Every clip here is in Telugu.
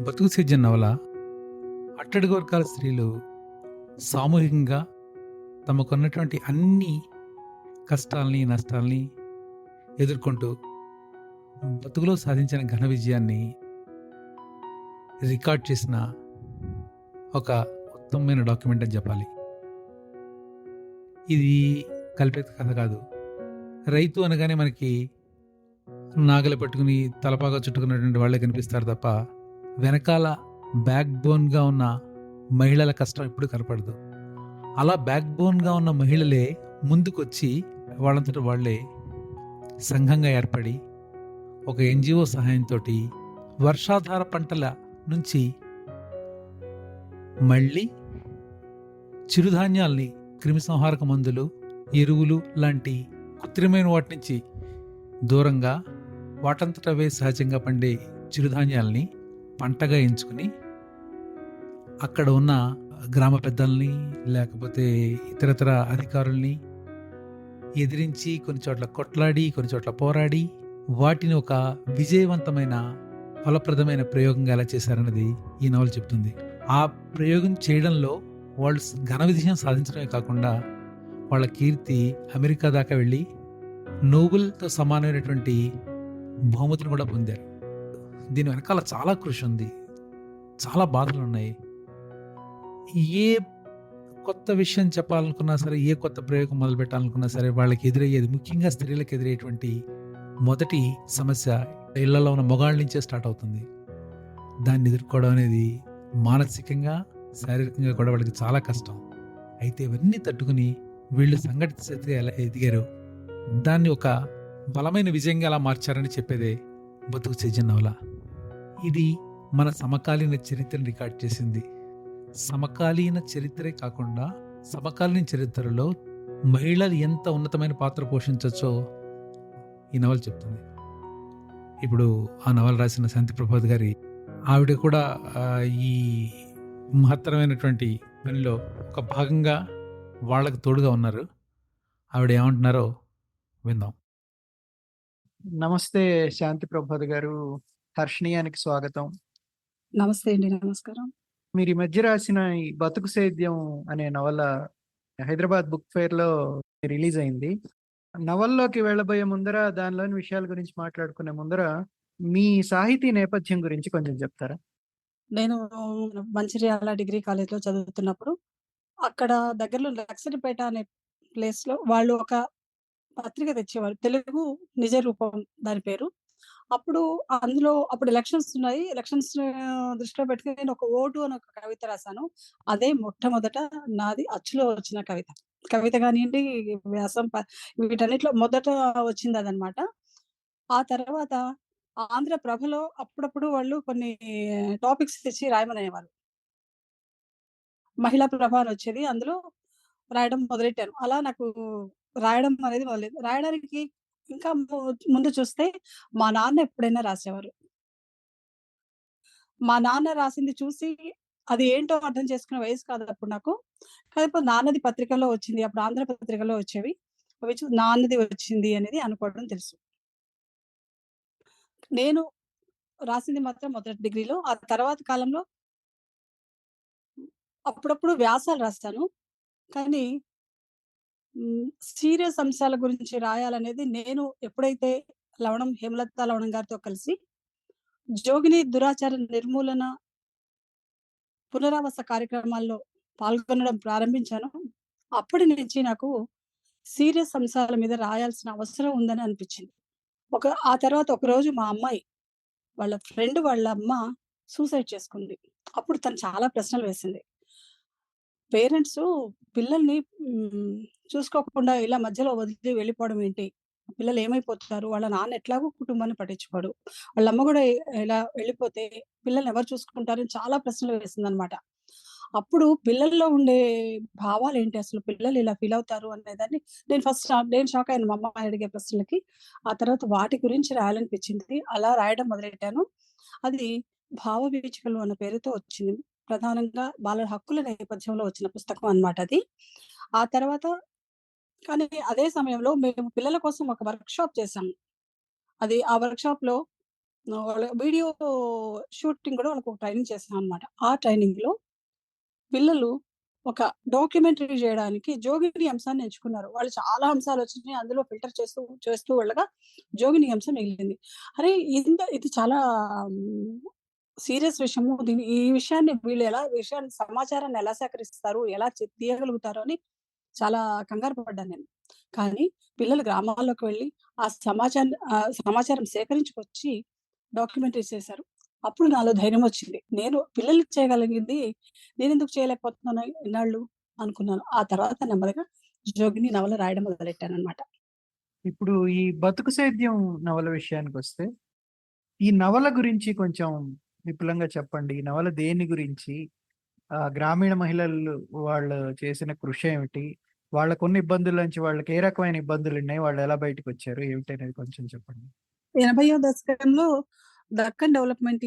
బతుకు సేద్యం నవల. అట్టడుగు వర్గాల స్త్రీలు సామూహికంగా తమకున్నటువంటి అన్ని కష్టాల్ని నష్టాల్ని ఎదుర్కొంటూ బతుకులో సాధించిన ఘన విజయాన్ని రికార్డ్ చేసిన ఒక ఉత్తమమైన డాక్యుమెంట్ అని చెప్పాలి. ఇది కల్పిత కథ కాదు. రైతు అనగానే మనకి నాగలి పట్టుకుని తలపాగా చుట్టుకున్నటువంటి వాళ్ళే కనిపిస్తారు తప్ప వెనకాల బ్యాక్ బోన్గా ఉన్న మహిళల కష్టం ఎప్పుడు కనపడదు. అలా బ్యాక్ బోన్గా ఉన్న మహిళలే ముందుకొచ్చి వాళ్ళంతట వాళ్ళే సంఘంగా ఏర్పడి ఒక ఎన్జిఓ సహాయంతో వర్షాధార పంటల నుంచి మళ్ళీ చిరుధాన్యాల్ని క్రిమిసంహారక మందులు ఎరువులు లాంటి కృత్రిమైన వాటి నుంచి దూరంగా వాటంతట వే సహజంగా పండే చిరుధాన్యాల్ని పంటగా ఎంచుకుని అక్కడ ఉన్న గ్రామ పెద్దల్ని లేకపోతే ఇతరతర అధికారుల్ని ఎదిరించి కొన్ని చోట్ల కొట్లాడి కొన్ని చోట్ల పోరాడి వాటిని ఒక విజయవంతమైన ఫలప్రదమైన ప్రయోగంగా ఎలా చేశారన్నది ఈ నవల చెప్తుంది. ఆ ప్రయోగం చేయడంలో వాళ్ళు ఘన విజయం సాధించడమే కాకుండా వాళ్ళ కీర్తి అమెరికా దాకా వెళ్ళి నోబెల్తో సమానమైనటువంటి బహుమతిని కూడా పొందారు. దీని వెనకాల చాలా కృషి ఉంది. చాలా బాధలు ఉన్నాయి. ఏ కొత్త విషయం చెప్పాలనుకున్నా సరే ఏ కొత్త ప్రయోగం మొదలు పెట్టాలనుకున్నా సరే వాళ్ళకి ఎదురయ్యేది ముఖ్యంగా స్త్రీలకు ఎదురయ్యేటువంటి మొదటి సమస్య ఇళ్ళలో ఉన్న మొగాళ్ళ నుంచే స్టార్ట్ అవుతుంది. దాన్ని ఎదుర్కోవడం అనేది మానసికంగా శారీరకంగా కూడా వాళ్ళకి చాలా కష్టం. అయితే ఇవన్నీ తట్టుకుని వీళ్ళు సంఘటిత స్థితి ఎలా ఎదిగారు దాన్ని ఒక బలమైన విజయంగా ఎలా మార్చారని చెప్పేదే బతుకు సేజన్ నవల ఇది మన సమకాలీన చరిత్రను రికార్డ్ చేసింది. సమకాలీన చరిత్రే కాకుండా సమకాలీన చరిత్రలో మహిళలు ఎంత ఉన్నతమైన పాత్ర పోషించవచ్చో ఈ నవల చెప్తుంది. ఇప్పుడు ఆ నవల రాసిన శాంతి ప్రభాత్ గారి ఆవిడ కూడా ఈ మహత్తరమైనటువంటి పనిలో ఒక భాగంగా వాళ్ళకు తోడుగా ఉన్నారు. ఆవిడ ఏమంటున్నారో విందాం. నమస్తే శాంతి ప్రభాత్ గారు. హర్షణీయానికి స్వాగతం. నమస్తే అండి. నమస్కారం. మీరు ఈ మధ్య రాసిన ఈ బతుకు సేద్యం అనే నవల హైదరాబాద్ బుక్ ఫేర్లో రిలీజ్ అయింది. నవల్లోకి వెళ్ళబోయే ముందర దానిలోని విషయాల గురించి మాట్లాడుకునే ముందర మీ సాహితీ నేపథ్యం గురించి కొంచెం చెప్తారా? నేను మంచిర్యాల డిగ్రీ కాలేజ్లో చదువుతున్నప్పుడు అక్కడ దగ్గరలో లక్సరిపేట అనే ప్లేస్లో వాళ్ళు ఒక పత్రిక తెచ్చేవారు. తెలుగు నిజ రూపం దాని పేరు. అప్పుడు అందులో అప్పుడు ఎలక్షన్స్ ఉన్నాయి. ఎలక్షన్స్ దృష్టిలో పెట్టుకుని నేను ఒక ఓటు అని ఒక కవిత రాశాను. అదే మొట్టమొదట నాది అచ్చులో వచ్చిన కవిత. కవిత కానివ్వండి వ్యాసం వీటన్నిటిలో మొదట వచ్చింది అదనమాట. ఆ తర్వాత ఆంధ్రప్రభలో అప్పుడప్పుడు వాళ్ళు కొన్ని టాపిక్స్ తెచ్చి రాయమనేవారు. మహిళా ప్రభ అని వచ్చేది. అందులో రాయడం మొదలెట్టాను. అలా నాకు రాయడం అనేది మొదలైంది. రాయడానికి ఇంకా ముందు చూస్తే మా నాన్న ఎప్పుడైనా రాసేవారు. మా నాన్న రాసింది చూసి అది ఏంటో అర్థం చేసుకునే వయసు కాదు అప్పుడు నాకు. కాకపోతే నాన్నది పత్రికలో వచ్చింది. అప్పుడు ఆంధ్ర పత్రికలో వచ్చేవి. అవి నాన్నది వచ్చింది అనేది అనుకోవడం తెలుసు. నేను రాసింది మాత్రం మొదటి డిగ్రీలో. ఆ తర్వాత కాలంలో అప్పుడప్పుడు వ్యాసాలు రాస్తాను. కానీ సీరియస్ అంశాల గురించి రాయాలనేది నేను ఎప్పుడైతే లవణం హేమలత లవణం గారితో కలిసి జోగిని దురాచార నిర్మూలన పునరావాస కార్యక్రమాల్లో పాల్గొనడం ప్రారంభించాను. అప్పటి నుంచి నాకు సీరియస్ అంశాల మీద రాయాల్సిన అవసరం ఉందని అనిపించింది. ఒక ఆ తర్వాత ఒక రోజు మా అమ్మాయి వాళ్ళ ఫ్రెండ్ వాళ్ళ అమ్మ సూసైడ్ చేసుకుంది. అప్పుడు తను చాలా ప్రశ్నలు వేసింది. పేరెంట్స్ పిల్లల్ని చూసుకోకుండా ఇలా మధ్యలో వదిలి వెళ్ళిపోవడం ఏంటి? పిల్లలు ఏమైపోతారు వాళ్ళ నాన్న ఎట్లాగో కుటుంబాన్ని పట్టించుకోడు. వాళ్ళ అమ్మ కూడా ఇలా వెళ్ళిపోతే పిల్లల్ని ఎవరు చూసుకుంటారని చాలా ప్రశ్నలు వేసింది అనమాట అప్పుడు పిల్లల్లో ఉండే భావాలు ఏంటి అసలు పిల్లలు ఇలా ఫీల్ అవుతారు అనేదాన్ని నేను ఫస్ట్ నేను షాక్ అయ్యాను మా అమ్మ అడిగే ప్రశ్నలకి. ఆ తర్వాత వాటి గురించి రాయాలనిపించింది. అలా రాయడం మొదలెట్టాను. అది భావ వీచికలు అన్న పేరుతో వచ్చింది. ప్రధానంగా బాలల హక్కుల నేపథ్యంలో వచ్చిన పుస్తకం అన్నమాట అది. ఆ తర్వాత కానీ అదే సమయంలో మేము పిల్లల కోసం ఒక వర్క్ షాప్ చేసాము అది ఆ వర్క్ షాప్లో వీడియో షూటింగ్ కూడా వాళ్ళకు ట్రైనింగ్ చేశామనమాట. ఆ ట్రైనింగ్లో పిల్లలు ఒక డాక్యుమెంటరీ చేయడానికి జోగిని అంశాన్ని ఎంచుకున్నారు. వాళ్ళు చాలా అంశాలు వచ్చినాయి అందులో ఫిల్టర్ చేస్తూ, చేస్తూ వెళ్ళగా జోగిని అంశం మిగిలింది. అరే! ఇంత ఇది చాలా సీరియస్ విషయము. దీని ఈ విషయాన్ని వీళ్ళు ఎలా విషయాన్ని సమాచారాన్ని ఎలా సేకరిస్తారు? ఎలా తీయగలుగుతారు అని చాలా కంగారు పడ్డాను నేను. కానీ పిల్లలు గ్రామాల్లోకి వెళ్ళి ఆ సమాచారం సమాచారం సేకరించుకొచ్చి డాక్యుమెంటరీ చేశారు. అప్పుడు నాలో ధైర్యం వచ్చింది నేను పిల్లలు చేయగలిగింది నేను ఎందుకు చేయలేకపోతున్నాను ఇన్నాళ్ళు అనుకున్నాను. ఆ తర్వాత నెమ్మదిగా జోగిని నవల రాయడం మొదలెట్టాను అనమాట ఇప్పుడు ఈ 'బతుకు సేద్యం' నవల విషయానికి వస్తే ఈ నవల గురించి కొంచెం విపులంగా చెప్పండి. ఈ నవల దేని గురించి? గ్రామీణ మహిళలు వాళ్ళు చేసిన కృషి ఏమిటి వాళ్ళకున్న ఇబ్బందుల నుంచి వాళ్ళకి ఏ రకమైన ఇబ్బందులు ఉన్నాయి ఇబ్బందులున్నాయి? వాళ్ళెలా బయటికొచ్చారు? ఏమిటనేది కొంచెం చెప్పండి. 80వ దశకంలో దక్కన్ డెవలప్‌మెంట్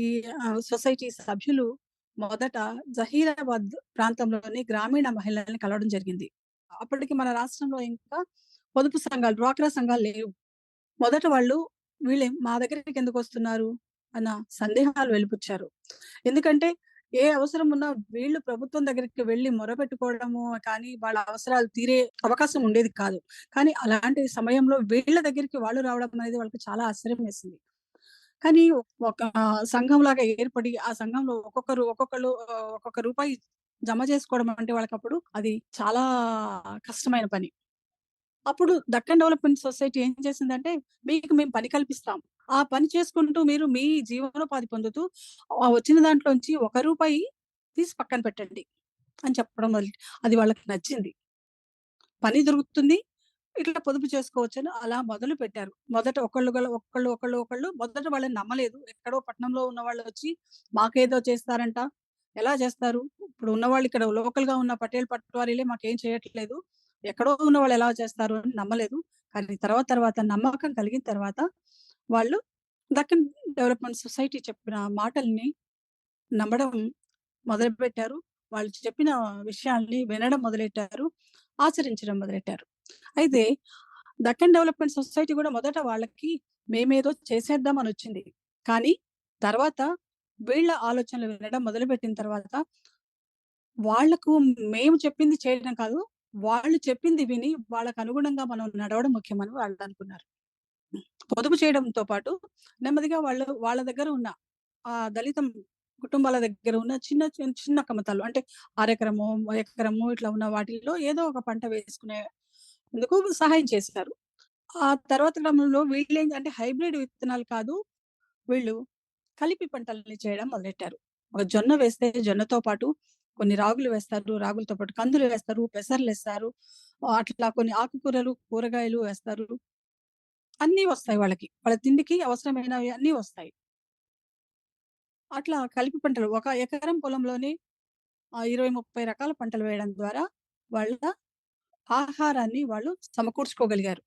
సొసైటీ సభ్యులు మొదట జహీరాబాద్ ప్రాంతంలోని గ్రామీణ మహిళల్ని కలవడం జరిగింది. అప్పటికి మన రాష్ట్రంలో ఇంకా పొదుపు సంఘాలు, డ్వాక్రా సంఘాలు లేవు. మొదట వాళ్ళు వీళ్ళే మా దగ్గరికి ఎందుకు వస్తున్నారు అన్న సందేహాలు వెలిపుచ్చారు ఎందుకంటే ఏ అవసరం ఉన్నా వీళ్ళు ప్రభుత్వం దగ్గరికి వెళ్ళి మొరపెట్టుకోవడము కానీ, వాళ్ళ అవసరాలు తీరే అవకాశం ఉండేది కాదు. కానీ అలాంటి సమయంలో వీళ్ళ దగ్గరికి వాళ్ళు రావడం అనేది వాళ్ళకి చాలా ఆశ్చర్యం వేసింది. కానీ ఒక సంఘం లాగా ఏర్పడి, ఆ సంఘంలో ఒక్కొక్కరు ఒక్కొక్కరు ఒక్కొక్క రూపాయి జమ చేసుకోవడం అంటే వాళ్ళకప్పుడు అది చాలా కష్టమైన పని. అప్పుడు దక్కన్ డెవలప్‌మెంట్ సొసైటీ ఏం చేసిందంటే, మీకు మేము పని కల్పిస్తాం. ఆ పని చేసుకుంటూ మీరు మీ జీవనోపాధి పొందుతూ ఆ వచ్చిన దాంట్లోంచి ఒక రూపాయి తీసి పక్కన పెట్టండి అని చెప్పడం అది వాళ్ళకి నచ్చింది. పని దొరుకుతుంది. ఇట్లా పొదుపు చేసుకోవచ్చని అలా మొదలు పెట్టారు మొదట ఒకళ్ళు ఒకళ్ళు, ఒకళ్ళు, ఒకళ్ళు మొదట వాళ్ళని నమ్మలేదు. ఎక్కడో పట్టణంలో ఉన్న వాళ్ళు వచ్చి మాకేదో చేస్తారంట. ఎలా చేస్తారు? ఇప్పుడు ఉన్నవాళ్ళు ఇక్కడ లోకల్‌గా ఉన్న పటేల్ పట్వారీలే మాకేం చేయట్లేదు. ఎక్కడో ఉన్న వాళ్ళు ఎలా చేస్తారు అని నమ్మలేదు. కానీ తర్వాత తర్వాత నమ్మకం కలిగిన తర్వాత వాళ్ళు దక్కన్ డెవలప్‌మెంట్ సొసైటీ చెప్పిన మాటల్ని నమ్మడం మొదలుపెట్టారు. వాళ్ళు చెప్పిన విషయాల్ని వినడం మొదలెట్టారు. ఆచరించడం మొదలెట్టారు. అయితే దక్కన్ డెవలప్‌మెంట్ సొసైటీ కూడా మొదట వాళ్ళకి మేమేదో చేసేద్దాం అనొచ్చింది. కానీ తర్వాత వీళ్ళ ఆలోచనలు వినడం మొదలుపెట్టిన తర్వాత వాళ్ళకు మేము చెప్పింది చేయడం కాదు. వాళ్ళు చెప్పింది విని వాళ్ళకు అనుగుణంగా మనం నడవడం ముఖ్యమని వాళ్ళనుకున్నారు. పొదుపు చేయడంతో పాటు నెమ్మదిగా వాళ్ళు వాళ్ళ దగ్గర ఉన్న ఆ దళితం కుటుంబాల దగ్గర ఉన్న చిన్న చిన్న చిన్న కమతాలు అంటే అరెకరము ఎకరము ఇట్లా ఉన్న వాటిల్లో ఏదో ఒక పంట వేసుకునేందుకు సహాయం చేశారు. ఆ తర్వాత క్రమంలో వీళ్ళేంటంటే హైబ్రిడ్ విత్తనాలు కాదు. వీళ్ళు కలిపి పంటల్ని చేయడం మొదలెట్టారు. ఒక జొన్న వేస్తే జొన్నతో పాటు కొన్ని రాగులు వేస్తారు. రాగులతో పాటు కందులు వేస్తారు. పెసర్లు వేస్తారు అట్లా కొన్ని ఆకుకూరలు, కూరగాయలు వేస్తారు. అన్నీ వస్తాయి వాళ్ళకి. వాళ్ళ తిండికి అవసరమైనవి అన్నీ వస్తాయి. అట్లా కలిపి పంటలు ఒక ఎకరం పొలంలోని ఇరవై ముప్పై రకాల పంటలు వేయడం ద్వారా వాళ్ళ ఆహారాన్ని వాళ్ళు సమకూర్చుకోగలిగారు.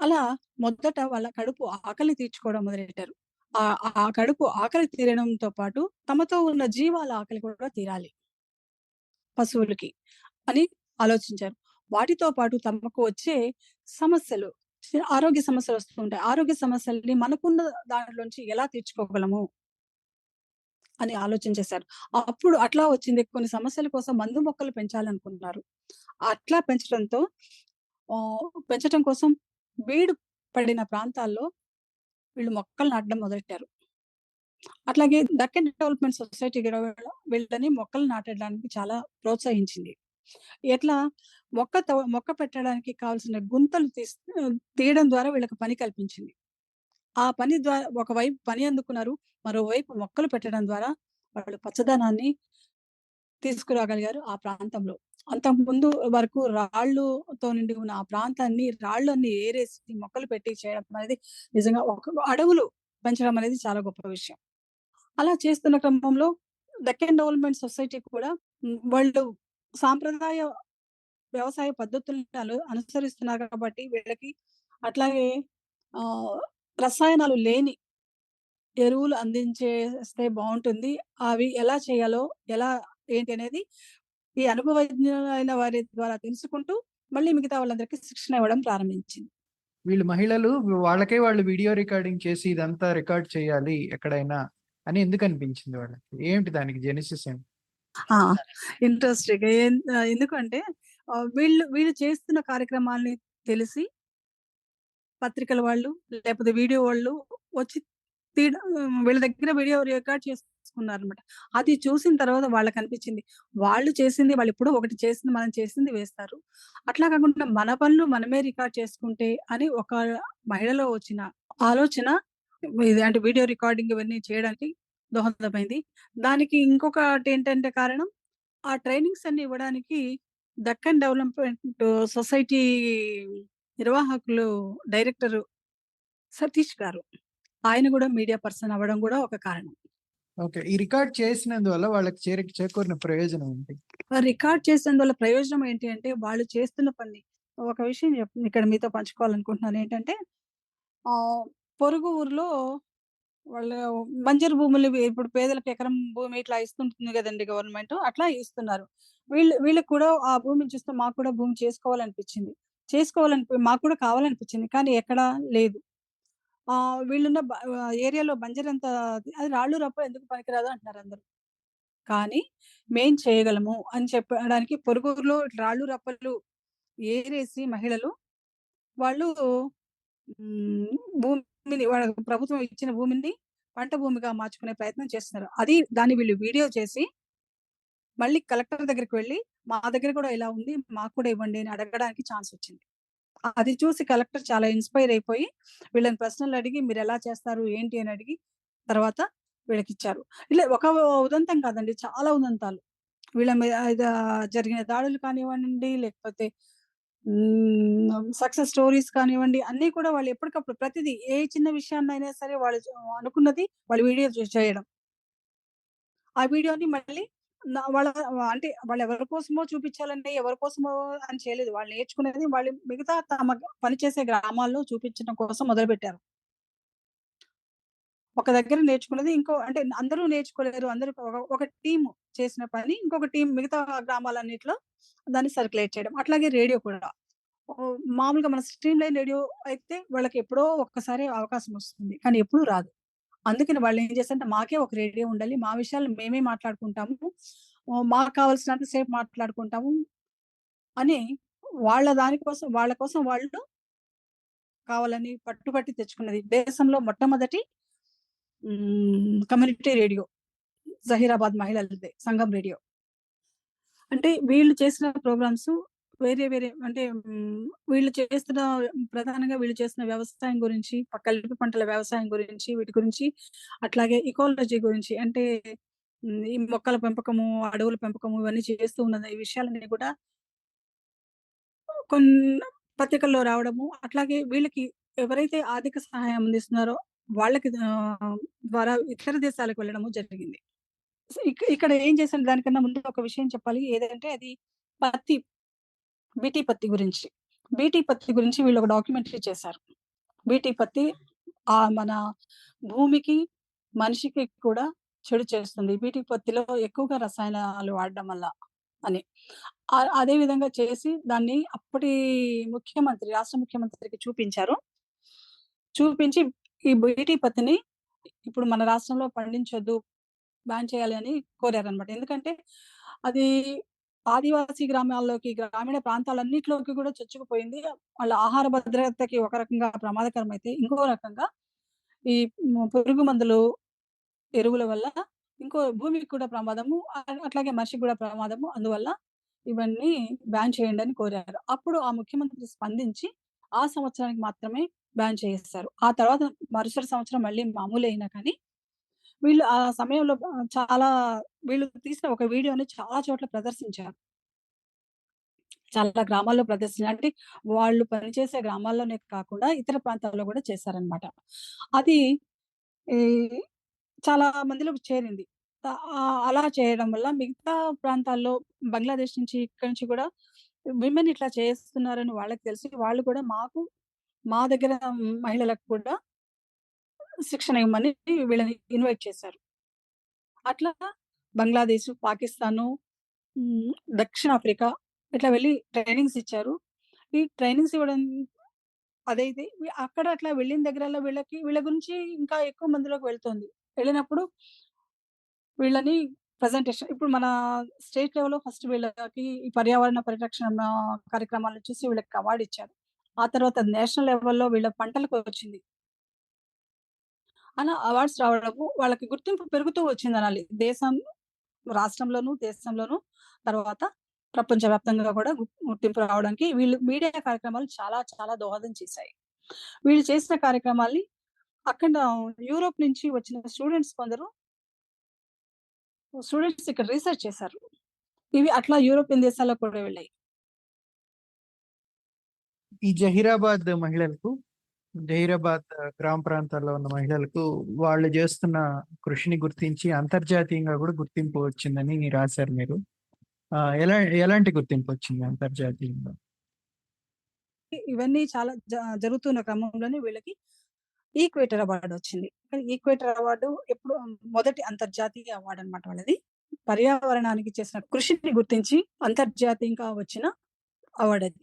అలా మొదట వాళ్ళ కడుపు ఆకలిని తీర్చుకోవడం మొదలెట్టారు. ఆ ఆ కడుపు ఆకలి తీరడంతో పాటు తమతో ఉన్న జీవాల ఆకలి కూడా తీరాలి. పశువులకి అని ఆలోచించారు. వాటితో పాటు తమకు వచ్చే సమస్యలు ఆరోగ్య సమస్యలు వస్తుంటాయి ఆరోగ్య సమస్యల్ని మనకున్న దాంట్లోంచి ఎలా తీర్చుకోగలము? అని ఆలోచించేశారు అప్పుడు అట్లా వచ్చింది కొన్ని సమస్యల కోసం మందు మొక్కలు పెంచాలనుకున్నారు. అట్లా పెంచడంతో పెంచడం పెంచటం కోసం బీడు పడిన ప్రాంతాల్లో వీళ్ళు మొక్కలు నాటడం మొదలెట్టారు. అట్లాగే దక్కన్ డెవలప్‌మెంట్ సొసైటీ కూడా వీళ్ళని మొక్కలు నాటడానికి చాలా ప్రోత్సహించింది. ఎట్లా మొక్క మొక్క పెట్టడానికి కావాల్సిన గుంతలు తీసి తీయడం ద్వారా వీళ్ళకి పని కల్పించింది. ఆ పని ద్వారా ఒకవైపు పని అందుకున్నారు. మరోవైపు మొక్కలు పెట్టడం ద్వారా వాళ్ళు పచ్చదనాన్ని తీసుకురాగలిగారు ఆ ప్రాంతంలో. అంతకుముందు వరకు రాళ్ళుతో నిండి ఉన్న ఆ ప్రాంతాన్ని రాళ్ళన్నీ ఏరేసి మొక్కలు పెట్టి చేయడం అనేది నిజంగా ఒక అడవులు పెంచడం అనేది చాలా గొప్ప విషయం. అలా చేస్తున్న క్రమంలో దక్కన్ డెవలప్‌మెంట్ సొసైటీ కూడా వాళ్ళు సాంప్రదాయ వ్యవసాయ పద్ధతులను అనుసరిస్తున్నారు కాబట్టి వీళ్ళకి అట్లాగే ఆ రసాయనాలు లేని ఎరువులు అందించేస్తే బాగుంటుంది అవి ఎలా చేయాలో, ఎలా ఏంటి అనేది ఈ అనుభవజ్ఞులైన వారి ద్వారా తెలుసుకుంటూ మళ్ళీ మిగతా వాళ్ళందరికీ శిక్షణ ఇవ్వడం ప్రారంభించింది. వీళ్ళు మహిళలు వాళ్ళకే వాళ్ళు వీడియో రికార్డింగ్ చేసి ఇదంతా రికార్డ్ చేయాలి ఎక్కడైనా అని ఎందుకు అనిపించింది వాళ్ళకి ఏంటి దానికి జెనిసిస్ ఏంటి! ఇంట్రెస్టింగ్. ఎందుకంటే వీళ్ళు వీళ్ళు చేస్తున్న కార్యక్రమాల్ని తెలిసి పత్రికల వాళ్ళు, లేపోతే వీడియో వాళ్ళు వచ్చి తీయడం వీళ్ళ దగ్గర వీడియో రికార్డ్ చేసుకున్నారనమాట. అది చూసిన తర్వాత వాళ్ళకి అనిపించింది వాళ్ళు చేసింది వాళ్ళు ఇప్పుడు ఒకటి చేసింది మనం చేసింది వేస్తారు. అట్లా కాకుండా మన పనులు మనమే రికార్డ్ చేసుకుంటే అని ఒక మహిళలో వచ్చిన ఆలోచన ఇది అంటే వీడియో రికార్డింగ్ ఇవన్నీ చేయడానికి దోహదమైంది. దానికి ఇంకొకటి ఏంటంటే కారణం ఆ ట్రైనింగ్స్ అన్ని ఇవ్వడానికి దక్కన్ డెవలప్‌మెంట్ సొసైటీ నిర్వాహకులు డైరెక్టర్ సతీష్ గారు. ఆయన గూడా మీడియా పర్సన్ అవ్వడం గూడా ఒక కారణం. ఓకే. ఈ రికార్డ్ చేసినందువల్ల వాళ్ళకి చేరి చేకూరిన ప్రయోజనం ఏంటి? రికార్డ్ చేసినందువల్ల ప్రయోజనం ఏంటి అంటే వాళ్ళు చేస్తున్న పని ఒక విషయం ఇక్కడ మీతో పంచుకోవాలనుకుంటున్నాను ఏంటంటే పొరుగు ఊర్లో వాళ్ళు బంజరు భూములు ఇప్పుడు పేదలకు ఎకరం భూమి ఇట్లా ఇస్తుంటుంది గదండీ గవర్నమెంట్. అట్లా ఇస్తున్నారు. వీళ్ళు వీళ్ళకి కూడా ఆ భూమిని చూస్తే మాకు కూడా భూమి చేసుకోవాలనిపించింది. చేసుకోవాలనిపి మాకు కూడా కావాలనిపించింది. కానీ ఎక్కడా లేదు. ఆ వీళ్ళున్న బ ఆహ్, ఏరియాలో బంజరంత అది రాళ్ళు రప్ప ఎందుకు పనికిరాదు అంటున్నారు అందరూ. కానీ మేం చేయగలము అని చెప్పడానికి పొరుగురులో రాళ్ళు రప్పలు ఏరేసి మహిళలు వాళ్ళు హ్మ్. భూమిని వాళ్ళ ప్రభుత్వం ఇచ్చిన భూమిని పంట భూమిగా మార్చుకునే ప్రయత్నం చేస్తున్నారు. అది దాన్ని వీళ్ళు వీడియో చేసి మళ్ళీ కలెక్టర్ దగ్గరికి వెళ్ళి మా దగ్గర కూడా ఇలా ఉంది. మాకు కూడా ఇవ్వండి అని అడగడానికి ఛాన్స్ వచ్చింది. అది చూసి కలెక్టర్ చాలా ఇన్‌స్పైర్ అయిపోయి వీళ్ళని ప్రశ్నలు అడిగి మీరు ఎలా చేస్తారు? ఏంటి? అని అడిగి తర్వాత వీళ్ళకి ఇచ్చారు ఇలా ఒక ఉదంతం కాదండి. చాలా ఉదంతాలు. వీళ్ళ మీద జరిగిన దాడులు కానివ్వండి, లేకపోతే సక్సెస్ స్టోరీస్ కానివ్వండి, అన్ని కూడా వాళ్ళు ఎప్పటికప్పుడు ప్రతిదీ ఏ చిన్న విషయాన్నైనా సరే వాళ్ళు అనుకున్నది వాళ్ళు వీడియో చేయడం. ఆ వీడియోని మళ్ళీ వాళ్ళ అంటే వాళ్ళు ఎవరి కోసమో చూపించాలంటే, ఎవరి కోసమో అని చేయలేదు. వాళ్ళు నేర్చుకునేది వాళ్ళు మిగతా తమ పనిచేసే గ్రామాల్లో చూపించడం కోసం మొదలుపెట్టారు. ఒక దగ్గర నేర్చుకునేది ఇంకో అంటే అందరూ నేర్చుకోలేరు. అందరూ ఒక టీం చేసిన పని ఇంకొక టీం మిగతా గ్రామాలన్నింటిలో దాన్ని సర్క్యులేట్ చేయడం. అట్లాగే రేడియో కూడా. మామూలుగా మన స్ట్రీమ్ లైన్ రేడియో అయితే వాళ్ళకి ఎప్పుడో ఒక్కసారి అవకాశం వస్తుంది. కానీ ఎప్పుడూ రాదు. అందుకని వాళ్ళు ఏం చేస్తారంటే మాకే ఒక రేడియో ఉండాలి. మా విషయాలు మేమే మాట్లాడుకుంటాము. మాకు కావాల్సినంత సేపు మాట్లాడుకుంటాము. అని వాళ్ళ దాని కోసం వాళ్ళ కోసం వాళ్ళు కావాలని పట్టుబట్టి తెచ్చుకున్నది. దేశంలో మొట్టమొదటి కమ్యూనిటీ రేడియో. జహీరాబాద్ మహిళలదే సంఘం రేడియో. అంటే వీళ్ళు చేసిన ప్రోగ్రామ్స్ వేరే వేరే అంటే వీళ్ళు చేస్తున్న ప్రధానంగా వీళ్ళు చేస్తున్న వ్యవసాయం గురించి, కలిపి పంటల వ్యవసాయం గురించి, వీటి గురించి అట్లాగే ఇకాలజీ గురించి అంటే ఈ మొక్కల పెంపకము, అడవుల పెంపకము ఇవన్నీ చేస్తూ ఉన్న ఈ విషయాలన్నీ కూడా కొన్ని పత్రికల్లో రావడము, అట్లాగే వీళ్ళకి ఎవరైతే ఆర్థిక సహాయం అందిస్తున్నారో వాళ్ళకి ద్వారా ఇతర దేశాలకు వెళ్ళడము జరిగింది. ఇక్కడ ఏం చేశాను దానికన్నా ముందు ఒక విషయం చెప్పాలి. ఏదంటే అది పత్తి, బీటీ పత్తి గురించి. బీటీ పత్తి గురించి వీళ్ళు ఒక డాక్యుమెంటరీ చేశారు. బీటీ పత్తి ఆ మన భూమికి, మనిషికి కూడా చెడు చేస్తుంది. బీటీ పత్తిలో ఎక్కువగా రసాయనాలు వాడడం వల్ల అని. అదే విధంగా చేసి దాన్ని అప్పటి ముఖ్యమంత్రి, రాష్ట్ర ముఖ్యమంత్రికి చూపించారు. చూపించి ఈ బీటీ పత్తిని ఇప్పుడు మన రాష్ట్రంలో పండించొద్దు, బ్యాన్ చేయాలి అని కోరారనమాట. ఎందుకంటే అది ఆదివాసీ గ్రామాల్లోకి, గ్రామీణ ప్రాంతాలన్నిటిలోకి కూడా చొచ్చుకుపోయింది. వాళ్ళ ఆహార భద్రతకి ఒక రకంగా ప్రమాదకరమైతే, ఇంకో రకంగా ఈ పురుగు మందులు, ఎరువుల వల్ల ఇంకో భూమికి కూడా ప్రమాదము. అట్లాగే మనిషికి కూడా ప్రమాదము. అందువల్ల ఇవన్నీ బ్యాన్ చేయండి అని కోరారు. అప్పుడు ఆ ముఖ్యమంత్రి స్పందించి ఆ సంవత్సరానికి మాత్రమే బ్యాన్ చేయిస్తారు ఆ తర్వాత మరుసటి సంవత్సరం మళ్ళీ మామూలు అయినా కానీ వీళ్ళు ఆ సమయంలో చాలా వీళ్ళు తీసిన ఒక వీడియోని చాలా చోట్ల ప్రదర్శించారు. చాలా గ్రామాల్లో ప్రదర్శన అంటే వాళ్ళు పనిచేసే గ్రామాల్లోనే కాకుండా ఇతర ప్రాంతాల్లో కూడా చేశారనమాట. అది చాలా మందిలోకి చేరింది. అలా చేయడం వల్ల మిగతా ప్రాంతాల్లో బంగ్లాదేశ్ నుంచి, ఇక్కడి నుంచి కూడా విమెన్ ఇట్లా చేస్తున్నారని వాళ్ళకి తెలిసి వాళ్ళు కూడా మాకు మా దగ్గర మహిళలకు కూడా శిక్షణ ఇవ్వమని వీళ్ళని ఇన్వైట్ చేశారు. అట్లా బంగ్లాదేశ్, పాకిస్తాను, దక్షిణాఫ్రికా ఇట్లా వెళ్ళి ట్రైనింగ్స్ ఇచ్చారు. ఈ ట్రైనింగ్స్ ఇవ్వడం అదైతే అక్కడ అట్లా వెళ్ళిన దగ్గరలో వీళ్ళకి వీళ్ళ గురించి ఇంకా ఎక్కువ మందిలోకి వెళ్తుంది. వెళ్ళినప్పుడు వీళ్ళని ప్రజెంటేషన్ ఇప్పుడు మన స్టేట్ లెవెల్‌లో ఫస్ట్ వీళ్ళకి ఈ పర్యావరణ పరిరక్షణ కార్యక్రమాలు చూసి వీళ్ళకి అవార్డు ఇచ్చారు. ఆ తర్వాత నేషనల్ లెవెల్‌లో వీళ్ళ పంటలకు వచ్చింది. అలా అవార్డ్స్ రావడము వాళ్ళకి గుర్తింపు పెరుగుతూ వచ్చిందనాలి. దేశం రాష్ట్రంలోను, దేశంలోను తర్వాత ప్రపంచవ్యాప్తంగా కూడా గుర్తింపు రావడానికి వీళ్ళు మీడియా కార్యక్రమాలు చాలా చాలా దోహదం చేశాయి. వీళ్ళు చేసిన కార్యక్రమాల్ని అక్కడ యూరోప్ నుంచి వచ్చిన స్టూడెంట్స్ కొందరు స్టూడెంట్స్ ఇక్కడ రీసెర్చ్ చేశారు. ఇవి అట్లా యూరోపియన్ దేశాలకు కూడా వెళ్ళాయి. ఈ జహీరాబాద్ మహిళలకు జహీరాబాద్ గ్రామ ప్రాంతాల్లో ఉన్న మహిళలకు వాళ్ళు చేస్తున్న కృషిని గుర్తించి అంతర్జాతీయంగా కూడా గుర్తింపు వచ్చిందని రాశారు మీరు. ఎలా ఎలాంటి గుర్తింపు వచ్చింది అంతర్జాతీయంగా? ఇవన్నీ చాలా జ జరుగుతున్న క్రమంలోనే వీళ్ళకి ఈక్వేటర్ అవార్డు వచ్చింది. ఈక్వేటర్ అవార్డు ఎప్పుడు మొదటి అంతర్జాతీయ అవార్డు అన్నమాట వాళ్ళది. పర్యావరణానికి చేసిన కృషిని గుర్తించి అంతర్జాతీయంగా వచ్చిన అవార్డు అది.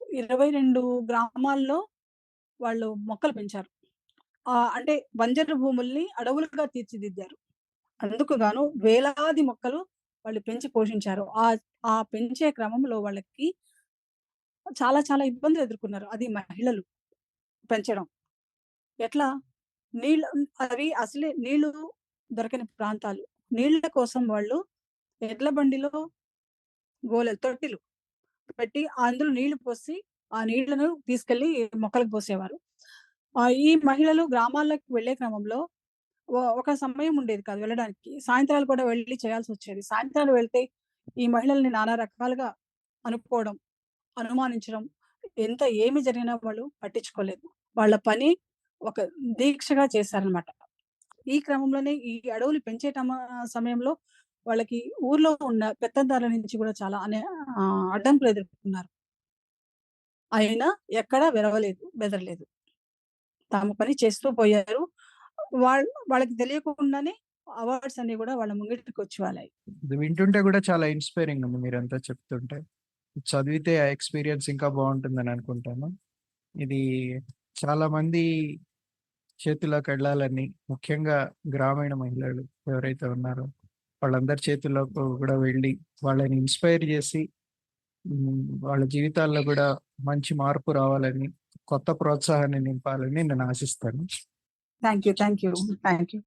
22 గ్రామాల్లో వాళ్ళు మొక్కలు పెంచారు. ఆ అంటే బంజరు భూముల్ని అడవులుగా తీర్చిదిద్దారు. అందుకు గాను వేలాది మొక్కలు వాళ్ళు పెంచి పోషించారు. ఆ ఆ పెంచే క్రమంలో వాళ్ళకి చాలా చాలా ఇబ్బందులు ఎదుర్కొన్నారు. అది మహిళలు పెంచడం. ఎట్లా? నీళ్ళు అవి అసలే నీళ్ళు దొరకని ప్రాంతాలు. నీళ్ళ కోసం వాళ్ళు ఎడ్ల బండిలో గోలెలు తొట్టిలు పెట్టి అందులో నీళ్ళు పోసి, ఆ నీళ్ళను తీసుకెళ్ళి మొక్కలకు పోసేవారు. ఆ ఈ మహిళలు గ్రామాలకు వెళ్ళే క్రమంలో ఒక సమయం ఉండేది కాదు వెళ్ళడానికి. సాయంత్రాలు కూడా వెళ్ళి చేయాల్సొచ్చేది. సాయంత్రాలు వెళ్తే ఈ మహిళల్ని నానా రకాలుగా అనుకోవడం, అనుమానించడం, ఎంత ఏమి జరిగినా వాళ్ళు పట్టించుకోలేదు. వాళ్ళ పని ఒక దీక్షగా చేశారన్నమాట. ఈ క్రమంలోనే ఈ అడవులు పెంచే సమయంలో వాళ్ళకి ఊర్లో ఉన్న పెత్తందారుల నుంచి కూడా చాలా అనే అడ్డంకులు ఎదుర్కొన్నారు. అయినా ఎక్కడా విరవలేదు, బెదరలేదు. తమ పని చేస్తూ పోయారు. వాళ్ళ వాళ్ళకి తెలియకుండానే అవార్డ్స్ అన్ని కూడా వాళ్ళ ముంగిటికి వచ్చి ఇది వింటుంటే కూడా చాలా ఇన్‌స్పైరింగ్ ఉంది మీరంతా చెప్తుంటే. చదివితే ఆ ఎక్స్‌పీరియన్స్ ఇంకా బావుంటుందని అనుకుంటాను. ఇది చాలా మంది చేతుల్లోకెళ్ళాలని ముఖ్యంగా గ్రామీణ మహిళలు ఎవరైతే ఉన్నారో వాళ్ళందరి చేతుల్లో కూడా వెళ్ళి వాళ్ళని ఇన్‌స్పైర్ చేసి వాళ్ళ జీవితాల్లో కూడా మంచి మార్పు రావాలని, కొత్త ప్రోత్సాహాన్ని నింపాలని నేను ఆశిస్తాను. Thank you. Thank you. Thank you.